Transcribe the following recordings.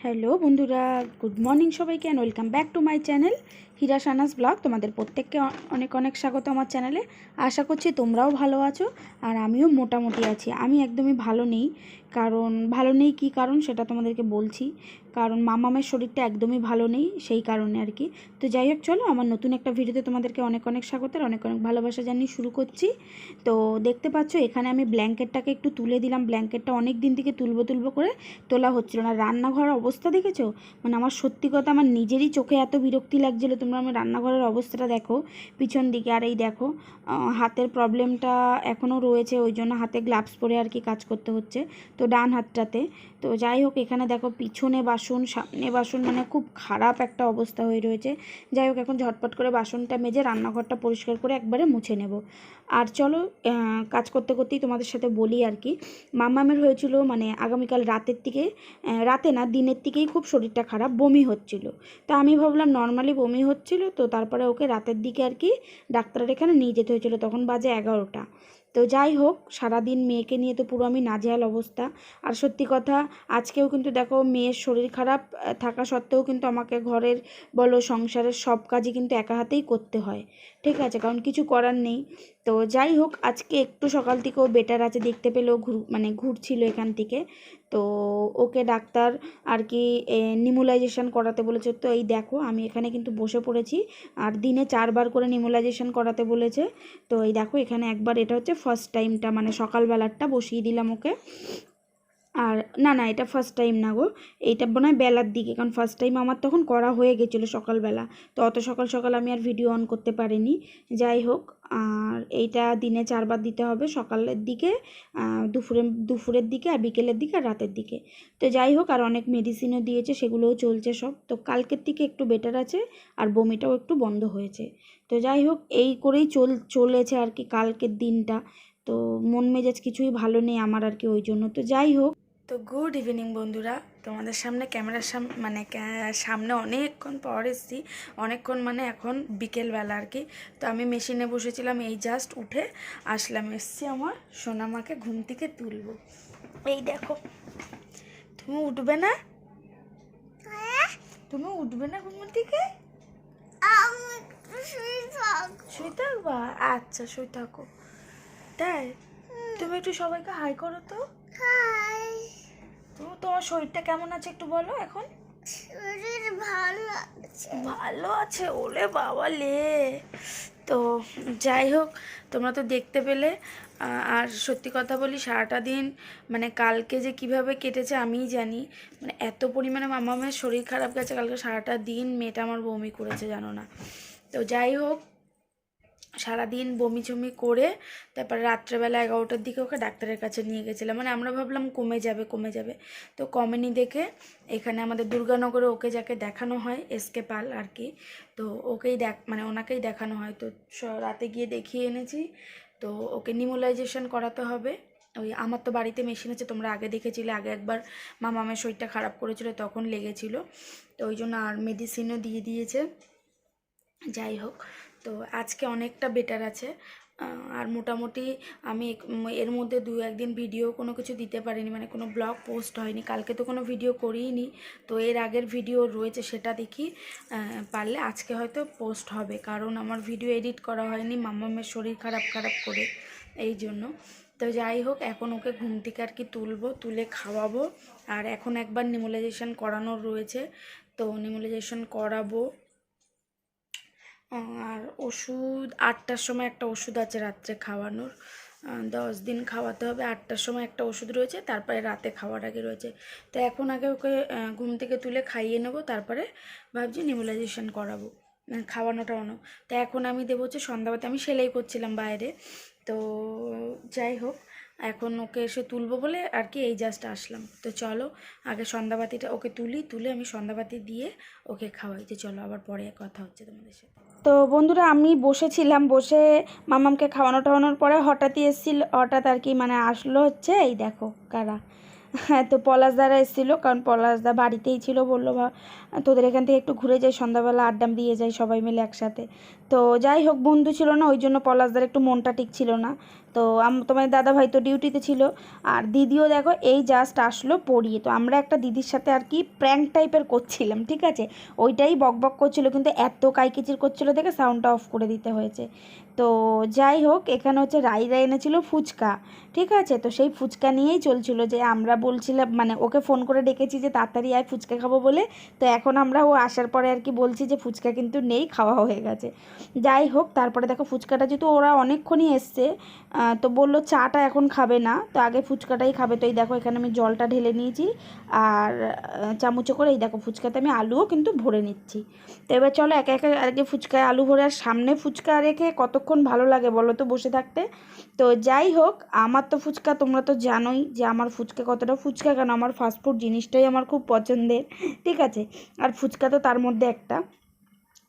Hello বন্ধুরা good morning সবাইকে and welcome back to my channel Hira Sana's blog তোমাদের প্রত্যেককে অনেক অনেক স্বাগত আমার চ্যানেলে আশা করছি তোমরাও ভালো আছো আর আমিও মোটামুটি আছি। আমি একদমই ভালো নেই। কারণ ভালো নেই কী কারণ সেটা তোমাদেরকে বলছি। কারণ মামামের শরীরটা একদমই ভালো নেই সেই কারণে আর কি। তো যাই হোক, চলো আমার নতুন একটা ভিডিওতে তোমাদেরকে অনেক অনেক স্বাগত আর অনেক অনেক ভালোবাসা জানিয়ে শুরু করছি। তো দেখতে পাচ্ছ, এখানে আমি ব্ল্যাঙ্কেটটাকে একটু তুলে দিলাম। ব্ল্যাঙ্কেটটা অনেক দিন থেকে তুলবো তুলবো করে তোলা হচ্ছিল না। রান্নাঘরের অবস্থা দেখেছ? মানে আমার সত্যি কথা আমার নিজেরই চোখে এত বিরক্তি লাগছিল। তোমরা আমার রান্নাঘরের অবস্থাটা দেখো পিছন দিকে। আর এই দেখো হাতের প্রবলেমটা এখনও রয়েছে। ওই জন্য হাতে গ্লাভস পরে আর কি কাজ করতে হচ্ছে। তো ডান হাতটাতে। তো যাই হোক, এখানে দেখো পিছনে বাসন, সামনে বাসন মানে খুব খারাপ একটা অবস্থা হয়ে রয়েছে। যাই হোক, এখন ঝটপট করে বাসনটা মেজে রান্নাঘরটা পরিষ্কার করে একবারে মুছে নেব। আর চলো কাজ করতে করতেই তোমাদের সাথে বলি আর কি। মামামের হয়েছিল মানে আগামীকাল রাতের দিকে রাতে না, দিনের দিকেই খুব শরীরটা খারাপ, বমি হচ্ছিল। তা আমি ভাবলাম নর্মালি বমি হচ্ছিল, তো তারপরে ওকে রাতের দিকে আর কি ডাক্তারের এখানে নিয়ে যেতে হয়েছিল, তখন বাজে এগারোটা। তো যাই হোক, সারাদিন মেয়েকে নিয়ে তো পুরো আমি নাজেহাল অবস্থা। আর সত্যি কথা, আজকেও কিন্তু দেখো মেয়ের শরীর খারাপ থাকা সত্ত্বেও কিন্তু আমাকে ঘরের বলো সংসারের সব কাজই কিন্তু একা হাতেই করতে হয়। ঠিক আছে, কারণ কিছু করার নেই। তো যাই হোক, আজকে একটু সকাল থেকেও বেটার আছে, দেখতে পেলেও ঘুর মানে ঘুরছিল এখান থেকে। তো ওকে ডাক্তার আর কি নিমুলাইজেশন করাতে বলেছে। তো এই দেখো, আমি এখানে কিন্তু বসে পড়েছি আর দিনে চারবার করে নিমুলাইজেশন করাতে বলেছে। তো এই দেখো, এখানে একবার এটা হচ্ছে ফার্স্ট টাইমটা মানে সকালবেলারটা বসিয়ে দিলাম ওকে। আর না না, এটা ফার্স্ট টাইম না গো। এইটা মনে হয় বেলার দিকে, কারণ ফার্স্ট টাইম আমার তখন করা হয়ে গেছিল সকালবেলা। তো অত সকাল সকাল আমি আর ভিডিও অন করতে পারিনি। যাই হোক, আর এইটা দিনে চারবার দিতে হবে সকালের দিকে দুপুরে, দুপুরের দিকে আর বিকেলের দিকে আর রাতের দিকে। তো যাই হোক, আর অনেক মেডিসিনও দিয়েছে, সেগুলোও চলছে সব। তো কালকের থেকে একটু বেটার আছে, আর বমিটাও একটু বন্ধ হয়েছে। তো যাই হোক, এই করেই চল, চলেছে আর কি কালকের দিনটা। তো মন মেজাজ কিছুই ভালো নেই আমার আর কি ওই জন্য। তো যাই হোক তো গুড ইভিনিং বন্ধুরা। তোমাদের সামনে ক্যামেরার সাম মানে সামনে অনেকক্ষণ পর এসেছি। অনেকক্ষণ মানে এখন বিকেলবেলা আর কি। তো আমি মেশিনে বসেছিলাম, এই জাস্ট উঠে আসলাম। এসছি আমার সোনামাকে ঘুম থেকে তুলবো। এই দেখো, তুমি উঠবে না? তুমি উঠবে না ঘুম থেকে? শুয়ে থাকবা? আচ্ছা শুয়ে থাকো। তাই? তুমি একটু সবাইকে হাই করো তো। তুমি তোমার শরীরটা কেমন আছে একটু বলো এখন? শরীর ভালো আছে। ভালো আছে? ওলে বাবা লে। তো যাই হোক তোমরা তো দেখতে পেলে। আর সত্যি কথা বলি সারাটা দিন মানে কালকে যে কীভাবে কেটেছে আমিই জানি। মানে এত পরিমাণে মামা মামামের শরীর খারাপ গেছে কালকে সারাটা দিন মেয়েটা আমার বমি করেছে জানো না। তো যাই হোক সারাদিন বমি চমি করে তারপরে রাত্রেবেলা এগারোটার দিকে ওকে ডাক্তারের কাছে নিয়ে গেছিলাম। মানে আমরা ভাবলাম কমে যাবে কমে যাবে। তো কমেনি দেখে এখানে আমাদের দুর্গানগরে ওকে যাকে দেখানো হয় এসকে পাল আর কি, তো ওকেই দেখ মানে ওনাকেই দেখানো হয়। তো রাতে গিয়ে দেখিয়ে এনেছি। তো ওকে নিমোলাইজেশন করাতে হবে। ওই, আমার তো বাড়িতে মেশিন আছে, তোমরা আগে দেখেছিলে, আগে একবার মামামের শরীরটা খারাপ করেছিল, তখন লেগেছিল। তো ওই জন্য আর মেডিসিনও দিয়ে দিয়েছে। যাই হোক তো আজকে অনেকটা বেটার আছে। আর মোটামুটি আমি এর মধ্যে দু একদিন ভিডিও কোনো কিছু দিতে পারিনি মানে কোনো ব্লগ পোস্ট হয়নি। কালকে তো কোনো ভিডিও করিনি তো এর আগের ভিডিও রয়েছে সেটা দেখি পারলে আজকে হয়তো পোস্ট হবে। কারণ আমার ভিডিও এডিট করা হয়নি মামামের শরীর খারাপ খারাপ করে, এই জন্য। তো যাই হোক, এখন ওকে ঘুম থেকে আর কি তুলবো, তুলে খাওয়াবো। আর এখন একবার নিমোলাইজেশন করানোর রয়েছে, তো নিমোলাইজেশন করাবো। আর ওষুধ, আটটার সময় একটা ওষুধ আছে রাত্রে খাওয়ানোর। দশ দিন খাওয়াতে হবে, আটটার সময় একটা ওষুধ রয়েছে, তারপরে রাতে খাওয়ার আগে রয়েছে। তো এখন আগে ওকে ঘুম থেকে তুলে খাইয়ে নেব, তারপরে ভাবছি নিমোলাইজেশন করাবো। মানে খাওয়ানো টাওয়ানো তো এখন আমি দেবো হচ্ছে সন্ধ্যাবাতি আমি সেলাই করছিলাম বাইরে। তো যাই হোক এখন ওকে এসে তুলবো বলে আর কি এই জাস্ট আসলাম। তো চলো, আগে সন্ধ্যাবাতিটা ওকে তুলি, তুলে আমি সন্ধ্যাবাতি দিয়ে ওকে খাওয়াই। তো চলো, আবার পরে কথা হচ্ছে তোমাদের সাথে। তো বন্ধুরা, আমি বসেছিলাম, বসে মামামকে খাওয়ানো টাওয়ানোর পরে হঠাৎই এসেছিল, হঠাৎ আর কি মানে আসলো হচ্ছে, এই দেখো কারা। হ্যাঁ তো পলাশদারা এসেছিল, কারণ পলাশদা বাড়িতেই ছিল বলল, বা, তোদের এখান থেকে একটু ঘুরে যাই, সন্ধ্যাবেলা আড্ডাম দিয়ে যাই সবাই মিলে একসাথে। তো যাই হোক, বন্ধু ছিল না, ওই জন্য পলাশদার একটু মনটা ঠিক ছিল না। তো তোমার দাদা ভাই তো ডিউটিতে ছিল। আর দিদিও দেখো এই জাস্ট আসলো পড়িয়ে। তো আমরা একটা দিদির সাথে আর কি প্র্যাঙ্ক টাইপের করছিলাম, ঠিক আছে? ওইটাই বক বক করছিল, কিন্তু এত কাইকিচির করছিল দেখে সাউন্ডটা অফ করে দিতে হয়েছে। তো যাই হোক, এখানে হচ্ছে রাইরা এনেছিল ফুচকা, ঠিক আছে? তো সেই ফুচকা নিয়েই চলছিল যে আমরা বলছিলাম মানে ওকে ফোন করে ডেকেছি যে তাড়াতাড়ি আয় ফুচকা খাব বলে। তো এখন আমরা ও আসার পরে আর কি বলছি যে ফুচকা কিন্তু নেই, খাওয়া হয়ে গেছে। যাই হোক, তারপরে দেখো ফুচকাটা যেহেতু ওরা অনেকক্ষণই এসছে তো বলল চাটা এখন খাবে না, তো আগে ফুচকাটাই খাবে। তো এই দেখো, এখানে আমি জলটা ঢেলে নিয়েছি, আর চামচে করে এই দেখো ফুচকাতে আমি আলুও কিন্তু ভরে নিচ্ছি। তো এবার চলো একে একে আগে ফুচকায় আলু ভরে, আর সামনে ফুচকা রেখে কতক্ষণ ভালো লাগে বলো তো বসে থাকতে? তো যাই হোক, আমার তো ফুচকা তোমরা তো জানোই যে আমার ফুচকা কতটা ফুচকা, কেন আমার ফাস্টফুড জিনিসটাই আমার খুব পছন্দের, ঠিক আছে? আর ফুচকা তো তার মধ্যে একটা।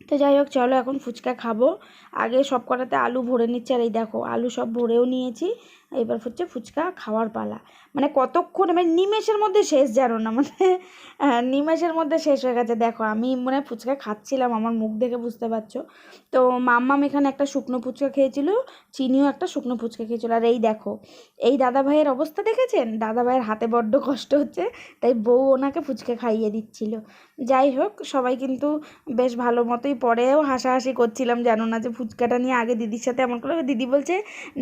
তো যাই হোক, চলো এখন ফুচকা খাব। আগে সব কটাতে আলু ভরে নিচ্ছে। আর এই দেখো, আলু সব ভরেও নিয়েছি। এবার হচ্ছে ফুচকা খাওয়ার পালা। মানে কতক্ষণ মানে নিমেষের মধ্যে শেষ জানো না মানে নিমেষের মধ্যে শেষ হয়ে গেছে। দেখো, আমি মানে ফুচকা খাচ্ছিলাম, আমার মুখ দেখে বুঝতে পারছ। তো মাম্মাম এখানে একটা শুকনো ফুচকা খেয়েছিল, চিনিও একটা শুকনো ফুচকা খেয়েছিল। আর এই দেখো, এই দাদা ভাইয়ের অবস্থা দেখেছেন? দাদা ভাইয়ের হাতে বড্ড কষ্ট হচ্ছে, তাই বউ ওনাকে ফুচকা খাইয়ে দিচ্ছিল। যাই হোক, সবাই কিন্তু বেশ ভালো মতোই পরেও হাসাহাসি করছিলাম, জানো না যে ফুচকাটা নিয়ে আগে দিদির সাথে এমন করে দিদি বলছে,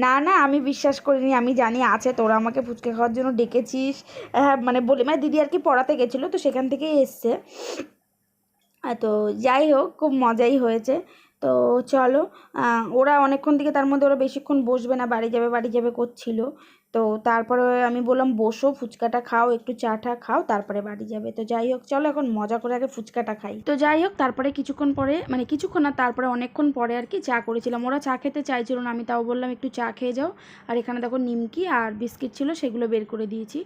না না, আমি বিশ্বাস করিনি আমি জানি আছে, তোরা আমাকে ফুচকা খাওয়ার জন্য ডেকেছিস। হ্যাঁ মানে বলে মানে দিদি আর কি পড়াতে গেছিল, তো সেখান থেকেই এসছে। তো যাই হোক, খুব মজাই হয়েছে। তো চলো ওরা অনেকক্ষণ থেকে তার মধ্যে ওরা বেশিক্ষণ বসবে না, বাড়ি যাবে বাড়ি যাবে করছিল। তো তারপরে আমি বললাম, বসো, ফুচকাটা খাও, একটু চা টা খাও, তারপরে বাড়ি যাবে। তো যাই হোক, চলো এখন মজা করে আগে ফুচকাটা খাই। তো যাই হোক, তারপরে কিছুক্ষণ পরে মানে কিছুক্ষণ না, তারপরে অনেকক্ষণ পরে আর কি চা করেছিলাম। ওরা চা খেতে চাইছিল না, আমি তাও বললাম, একটু চা খেয়ে যাও। আর এখানে দেখো নিমকি আর বিস্কিট ছিল, সেগুলো বের করে দিয়েছি।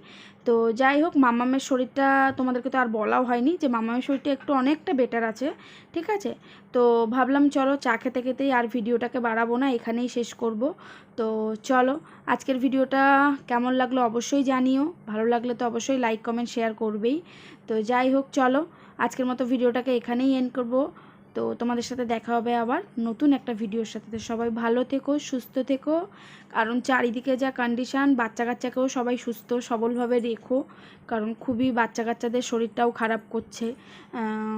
তো যাই হোক মামামের শরীরটা তোমাদেরকে তো আর বলাও হয়নি যে মামামের শরীরটা একটু অনেকটা বেটার আছে, ঠিক আছে? তো ভাবলাম, চলো চা খেতে খেতেই আর ভিডিওটাকে বাড়াবো না, এখানেই শেষ করব। তো চলো, আজকের ভিডিওটা কেমন লাগল অবশ্যই জানিও। ভালো লাগলে তো অবশ্যই লাইক কমেন্ট শেয়ার করবেই। তো যাই হোক, চলো, আজকের মতো ভিডিওটাকে এখানেই এন্ড করব। তো তোমাদের সাথে দেখা হবে আবার নতুন একটা ভিডিওর সাথে। সবাই ভালো থেকো, সুস্থ থেকো। কারণ চারিদিকে যা কন্ডিশান বাচ্চা কাচ্চাকেও সবাই সুস্থ, সবলভাবে রেখো। কারণ খুবই বাচ্চা কাচ্চাদের শরীরটাও খারাপ করছে।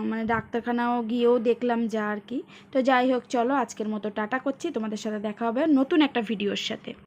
মানে ডাক্তারখানাও গিয়েও দেখলাম যা আর কি। তো যাই হোক, চলো আজকের মতো টাটা করছি। তোমাদের সাথে দেখা হবে নতুন একটা ভিডিওর সাথে।